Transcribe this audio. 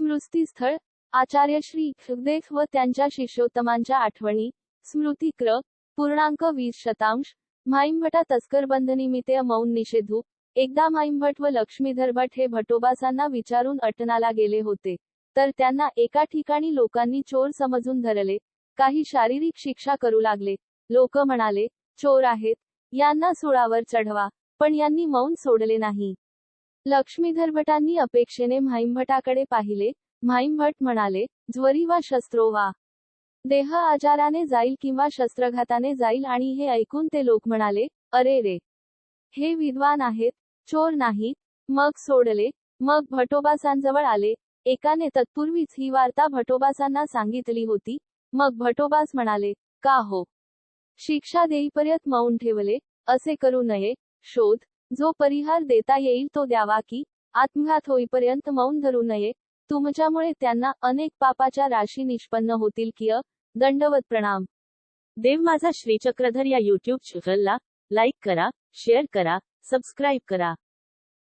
स्मृतीस्थळ आचार्य श्री सुखदेव व त्यांच्या शिष्योत्तमांच्या आठवणी स्मृती क्र पूर्णांक वीस शतांश माईमभटा तस्करबंधनिमित्त मौन निषेधू एकदा माईमभट व लक्ष्मीधर भट हे भटोबासांना विचारून अटनाला गेले होते तर त्यांना एका ठिकाणी लोकांनी चोर समजून धरले काही शारीरिक शिक्षा करू लागले लोक म्हणाले चोर आहेत यांना सुळावर चढवा पण यांनी मौन सोडले नाही. लक्ष्मीधरभटांनी अपेक्षेने म्हाईमभटाकडे पाहिले. म्हाईमभट म्हणाले ज्वरी वा शस्त्रो वा. देह आजाराने जाईल किंवा शस्त्रघाताने जाईल आणि हे ऐकून ते लोक म्हणाले अरे रे. हे विद्वान आहेत. चोर नाहीत. मग सोडले. मग भटोबासांजवळ आले. एकाने तत्पूर्वीच ही वार्ता भटोबासांना सांगितली होती. मग भटोबास म्हणाले का हो? शिक्षा देईपर्यंत मौन ठेवले. असे करू नये. शोध. जो परिहार देता येईल तो द्यावा की आत्मघात होईपर्यंत मौन धरू नये. तुमच्यामुळे त्यांना अनेक पापाच्या राशी निष्पन्न होतील किय दंडवत प्रणाम. देव माझा श्रीचक्रधर या युट्यूब चॅनलला लाईक करा शेअर करा सबस्क्राईब करा.